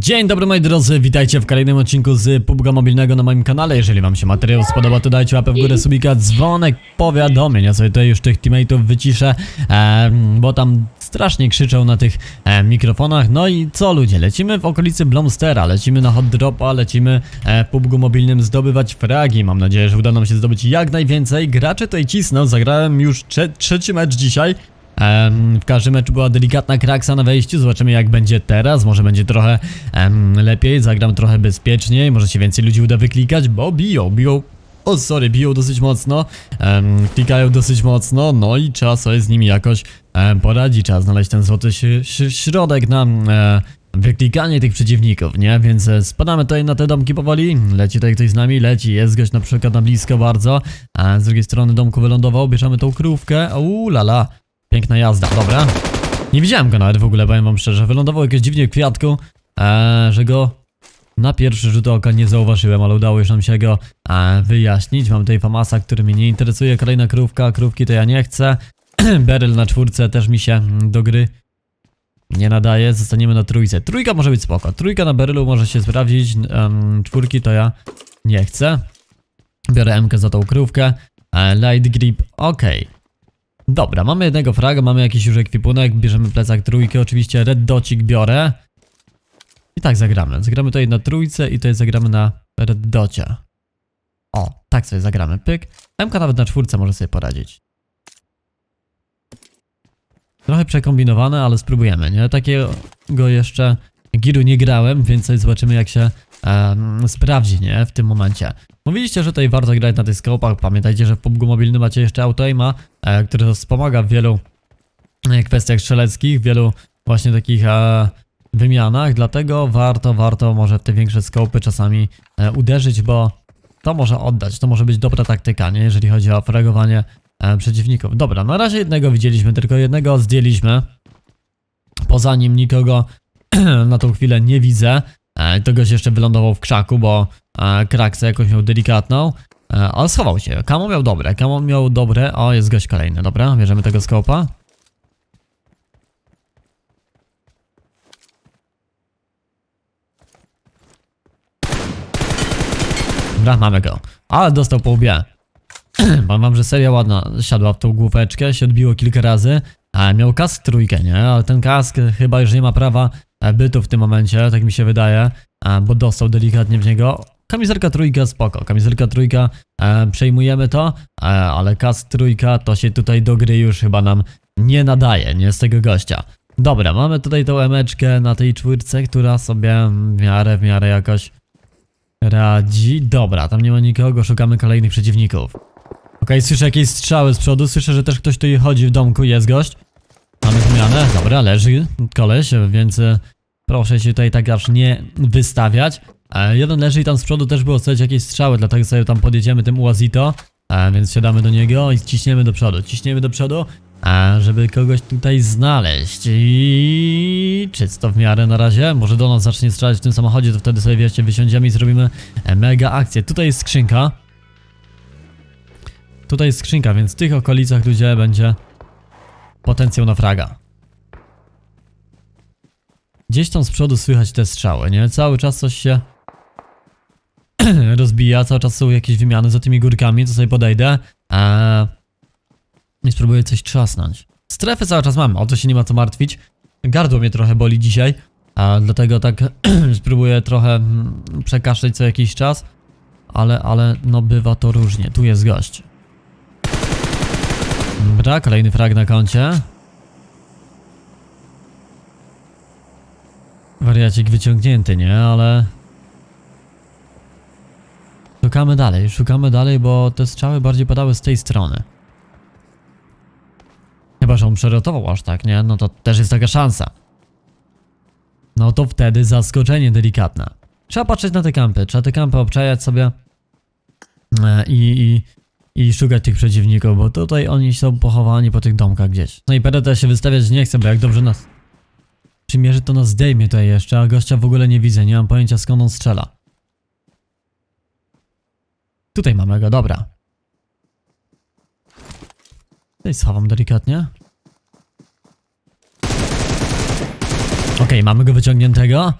Dzień dobry moi drodzy, witajcie w kolejnym odcinku z PUBG Mobilnego na moim kanale. Jeżeli wam się materiał spodoba, to dajcie łapę w górę, subika, dzwonek, powiadomień. Ja sobie tutaj już tych teammateów wyciszę, em, bo tam strasznie krzyczą na tych e, mikrofonach. No i co ludzie, lecimy w okolicy Blomstera, lecimy na hot dropa, lecimy e, w PUBG Mobilnym zdobywać fragi. Mam nadzieję, że uda nam się zdobyć jak najwięcej. Gracze tutaj cisną, zagrałem już trze trzeci mecz dzisiaj. W każdym meczu była delikatna kraksa na wejściu, zobaczymy jak będzie teraz, może będzie trochę lepiej, zagram trochę bezpieczniej, może się więcej ludzi uda wyklikać, bo biją, biją, o sorry, biją dosyć mocno, em, klikają dosyć mocno, no i trzeba sobie z nimi jakoś em, poradzić, trzeba znaleźć ten złoty środek na e, wyklikanie tych przeciwników, nie? Więc e, spadamy tutaj na te domki powoli, leci tutaj ktoś z nami, leci, jest gość na przykład na blisko bardzo, a z drugiej strony domku wylądował, bierzemy tą krówkę, uuu lala, Piękna jazda, dobra. Nie widziałem go nawet w ogóle, powiem wam szczerze. Wylądował jakieś dziwnie w kwiatku, e, że go na pierwszy rzut oka nie zauważyłem, ale udało już nam się go e, wyjaśnić. Mam tutaj Famasa, który mnie nie interesuje. Kolejna krówka, krówki to ja nie chcę. Beryl na czwórce też mi się mm, do gry nie nadaje. Zostaniemy na trójce. Trójka może być spoko. Trójka na Berylu może się sprawdzić. czwórki to ja nie chcę. Biorę MK za tą krówkę. E, light grip, okej. Dobra, mamy jednego fraga, mamy jakiś już ekwipunek, bierzemy plecak trójki, oczywiście red docik biorę. I tak zagramy. Zagramy tutaj na trójce i tutaj zagramy na red docie. O, tak sobie zagramy, pyk. MK nawet na czwórce może sobie poradzić. Trochę przekombinowane, ale spróbujemy, nie? Takiego jeszcze giru nie grałem, więc zobaczymy jak się em, sprawdzi, nie? W tym momencie. Mówiliście, że tutaj warto grać na tych skopach. Pamiętajcie, że w PUBG mobilnym macie jeszcze autoaima, e, który wspomaga w wielu e, kwestiach strzeleckich, w wielu właśnie takich e, wymianach, dlatego warto, warto może te większe skopy czasami e, uderzyć, bo to może oddać, to może być dobra taktyka, nie? Jeżeli chodzi o fragowanie e, przeciwników. Dobra, na razie jednego widzieliśmy, tylko jednego zdjęliśmy. Poza nim nikogo na tą chwilę nie widzę. E, to gość jeszcze wylądował w krzaku, bo e, kraksę jakąś miał delikatną. E, ale schował się. Kamo miał dobre, kamo miał dobre. O, jest gość kolejny, dobra, bierzemy tego skopa. Dobra, mamy go. Ale dostał po łbie. Powiem wam, że seria ładna siadła w tą główeczkę, się odbiło kilka razy. A miał kask trójkę, nie? Ale ten kask chyba już nie ma prawa bytu w tym momencie, tak mi się wydaje, e, bo dostał delikatnie w niego. Kamizelka trójka spoko, kamizelka trójka, e, przejmujemy to, e, ale kask trójka to się tutaj do gry już chyba nam nie nadaje, nie z tego gościa. Dobra, mamy tutaj tą emeczkę na tej czwórce, która sobie w miarę, w miarę jakoś radzi. Dobra, tam nie ma nikogo, szukamy kolejnych przeciwników. Okej, słyszę jakieś strzały z przodu, słyszę, że też ktoś tu chodzi w domku, jest gość. Mamy zmianę, dobra, leży koleś, więc e, proszę się tutaj tak aż nie wystawiać. E, jeden leży i tam z przodu też było słychać jakieś strzały, dlatego sobie tam podjedziemy tym Uazito, e, więc siadamy do niego i ciśniemy do przodu, ciśniemy do przodu, żeby kogoś tutaj znaleźć. I czysto w miarę na razie, może do nas zacznie strzelać w tym samochodzie, to wtedy sobie wiecie, wysiądziemy i zrobimy mega akcję. Tutaj jest skrzynka, Tutaj jest skrzynka, więc w tych okolicach ludzie będzie potencjał na fraga. Gdzieś tam z przodu słychać te strzały, nie? Cały czas coś się rozbija, cały czas są jakieś wymiany za tymi górkami, to sobie podejdę eee, i spróbuję coś trzasnąć. Strefy cały czas mam, o to się nie ma co martwić. Gardło mnie trochę boli dzisiaj, a dlatego tak spróbuję trochę mm, przekaszleć co jakiś czas, ale, ale no bywa to różnie. Tu jest gość. Dobra, kolejny frag na koncie. Wariacik wyciągnięty, nie? Ale... Szukamy dalej, szukamy dalej, bo te strzały bardziej padały z tej strony. Chyba, że on przerotował aż tak, nie? No to też jest taka szansa. No to wtedy zaskoczenie delikatne. Trzeba patrzeć na te kampy, trzeba te kampy obczajać sobie e, i, i, i szukać tych przeciwników, bo tutaj oni są pochowani po tych domkach gdzieś. No i PDT się wystawiać nie chcę, bo jak dobrze nas przymierzy, to nas zdejmie tutaj jeszcze, a gościa w ogóle nie widzę, nie mam pojęcia skąd on strzela. Tutaj mamy go, dobra. Tutaj schowam delikatnie. Okej, mamy go wyciągniętego.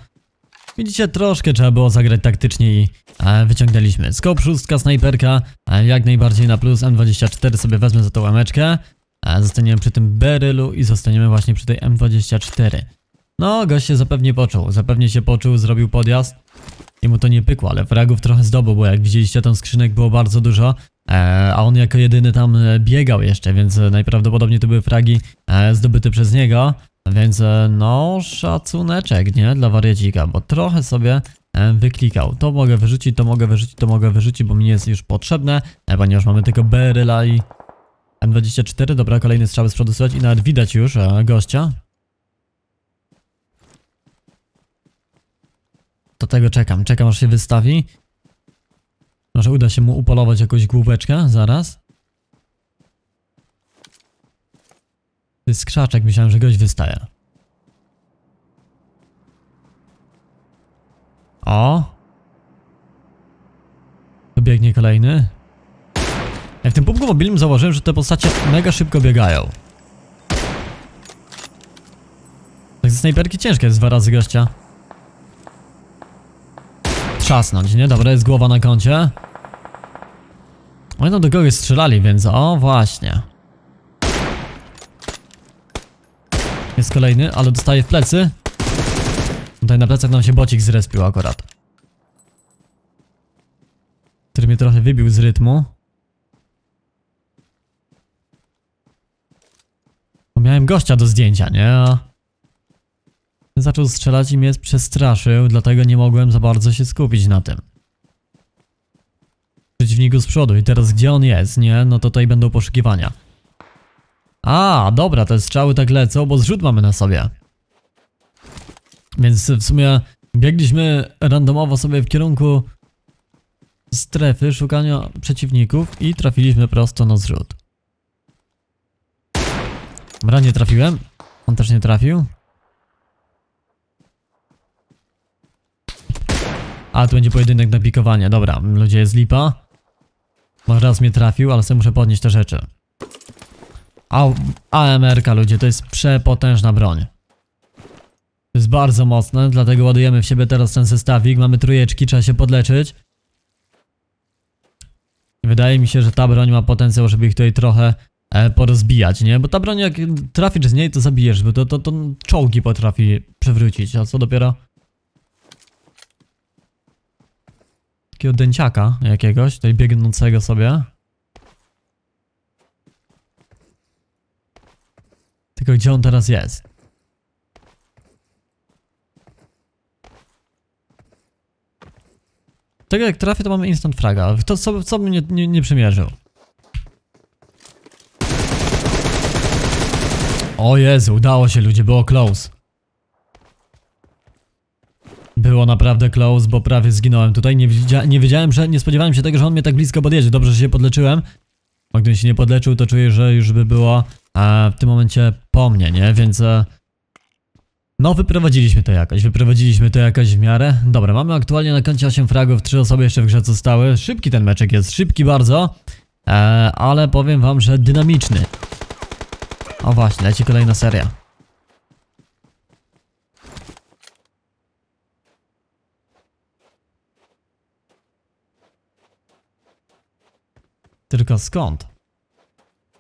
Widzicie, troszkę trzeba było zagrać taktycznie i e, wyciągnęliśmy. Skop szóstka, snajperka, e, jak najbardziej na plus. M24 sobie wezmę za tą łameczkę. E, zostaniemy przy tym berylu i zostaniemy właśnie przy tej M24. No, gość się zapewnie poczuł. Zapewnie się poczuł, zrobił podjazd. I mu to nie pykło, ale fragów trochę zdobył, bo jak widzieliście, tam skrzynek było bardzo dużo. E, a on jako jedyny tam e, biegał jeszcze, więc e, najprawdopodobniej to były fragi e, zdobyte przez niego. Więc e, no, szacuneczek, nie? Dla wariacika, bo trochę sobie e, wyklikał. To mogę wyrzucić, to mogę wyrzucić, to mogę wyrzucić, bo mi nie jest już potrzebne, e, ponieważ mamy tylko Beryla i M24. Dobra, kolejny strzały z przodu i nawet widać już gościa. Do tego czekam, czekam aż się wystawi. Może uda się mu upolować jakąś główeczkę zaraz. To skrzaczek, myślałem, że gość wystaje. O! Tu biegnie kolejny. Ja w tym pubku mobilnym zauważyłem, że te postacie mega szybko biegają. Tak ze snajperki ciężkie jest dwa razy gościa. Trzasnąć, nie? Dobra, jest głowa na koncie. Oni tam do kogoś strzelali, więc o właśnie. Jest kolejny, ale dostaje w plecy. Tutaj na plecach nam się bocik zrespił akurat. Który mnie trochę wybił z rytmu. Bo miałem gościa do zdjęcia, nie? Zaczął strzelać i mnie przestraszył, dlatego nie mogłem za bardzo się skupić na tym. Przeciwniku z przodu i teraz gdzie on jest, nie? No to tutaj będą poszukiwania. A, dobra, te strzały tak lecą, bo zrzut mamy na sobie. Więc w sumie biegliśmy randomowo sobie w kierunku strefy szukania przeciwników i trafiliśmy prosto na zrzut. Dobra, nie trafiłem. On też nie trafił. A, tu będzie pojedynek na pikowanie. Dobra, ludzie, jest lipa. Może raz mnie trafił, ale sobie muszę podnieść te rzeczy. AMR-ka, ludzie, to jest przepotężna broń. To jest bardzo mocne, dlatego ładujemy w siebie teraz ten zestawik. Mamy trójeczki, trzeba się podleczyć. Wydaje mi się, że ta broń ma potencjał, żeby ich tutaj trochę e, porozbijać, nie? Bo ta broń jak trafisz z niej, to zabijesz, bo to, to, to czołgi potrafi przewrócić, a co dopiero... Takiego dęciaka jakiegoś, tutaj biegnącego sobie. Tylko gdzie on teraz jest? Tego jak trafię, to mamy instant fraga. To co, co bym nie, nie, nie przymierzył? O Jezu, udało się ludzie, było close. Było naprawdę close, bo prawie zginąłem tutaj. Nie, widzia nie wiedziałem, że nie spodziewałem się tego, że on mnie tak blisko podjedzie. Dobrze, że się podleczyłem. Bo gdybym się nie podleczył, to czuję, że już by było e, w tym momencie po mnie, nie? Więc e, no, wyprowadziliśmy to jakoś, wyprowadziliśmy to jakoś w miarę. Dobra, mamy aktualnie na koncie 8 fragów, 3 osoby jeszcze w grze zostały. Szybki ten meczek jest, szybki bardzo, e, ale powiem wam, że dynamiczny. O właśnie, leci kolejna seria. Tylko skąd?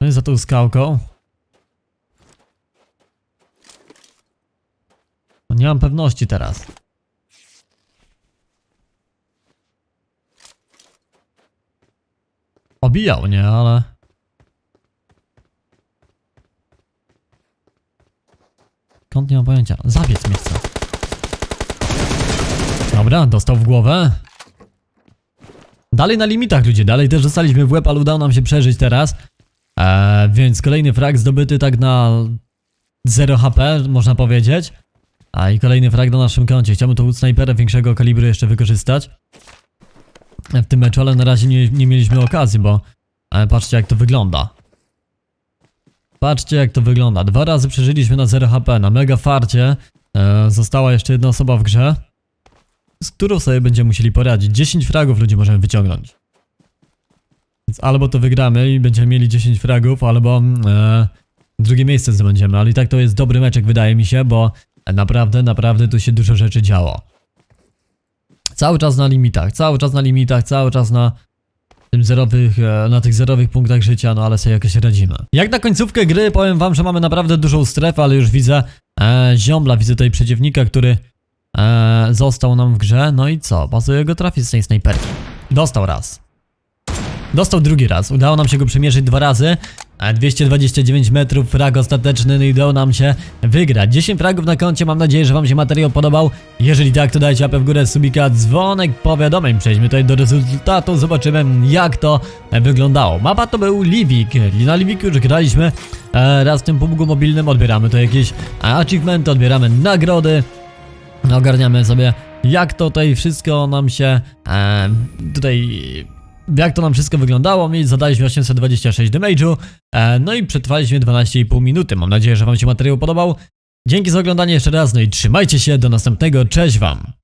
No jest za tą skałką. No nie mam pewności teraz. Obijał, nie, ale... Skąd nie mam pojęcia. Zabiec mnie chce. Dobra, dostał w głowę. Dalej na limitach ludzie, dalej też dostaliśmy w łeb, ale udało nam się przeżyć teraz. Eee, więc kolejny frag zdobyty tak na 0 HP, można powiedzieć. A i kolejny frag na naszym koncie. Chciałbym tą snajperę większego kalibru jeszcze wykorzystać. W tym meczu, ale na razie nie, nie mieliśmy okazji, bo e, patrzcie jak to wygląda. Patrzcie jak to wygląda. Dwa razy przeżyliśmy na 0 HP, na mega farcie. E, została jeszcze jedna osoba w grze, z którą sobie będziemy musieli poradzić. 10 fragów ludzi możemy wyciągnąć. Więc albo to wygramy i będziemy mieli 10 fragów, albo e, drugie miejsce zdobędziemy. Ale i tak to jest dobry meczek wydaje mi się, bo naprawdę, naprawdę tu się dużo rzeczy działo. Cały czas na limitach, cały czas na limitach, cały czas na tym zerowych, e, na tych zerowych punktach życia, no ale sobie jakoś radzimy. Jak na końcówkę gry powiem wam, że mamy naprawdę dużą strefę, ale już widzę e, ziombla, widzę tutaj przeciwnika, który e, został nam w grze, no i co? Pasuje go trafić z tej snajperki. Dostał raz. Dostał drugi raz. Udało nam się go przemierzyć dwa razy. A 229 metrów, frag ostateczny, no i udało nam się wygrać. 10 fragów na koncie, mam nadzieję, że wam się materiał podobał. Jeżeli tak, to dajcie łapę w górę, subika, dzwonek, powiadomień. Przejdźmy tutaj do rezultatu, zobaczymy jak to wyglądało. Mapa to był Livik. Na Liviku już graliśmy e, raz w tym PUBG mobilnym, odbieramy tu jakieś achievementy, odbieramy nagrody. Ogarniamy sobie jak to tutaj wszystko nam się e, tutaj jak to nam wszystko wyglądało. My zadaliśmy 826 damage'u, e, no i przetrwaliśmy 12,5 minuty. Mam nadzieję, że wam się materiał podobał. Dzięki za oglądanie jeszcze raz, no i trzymajcie się, do następnego, cześć wam!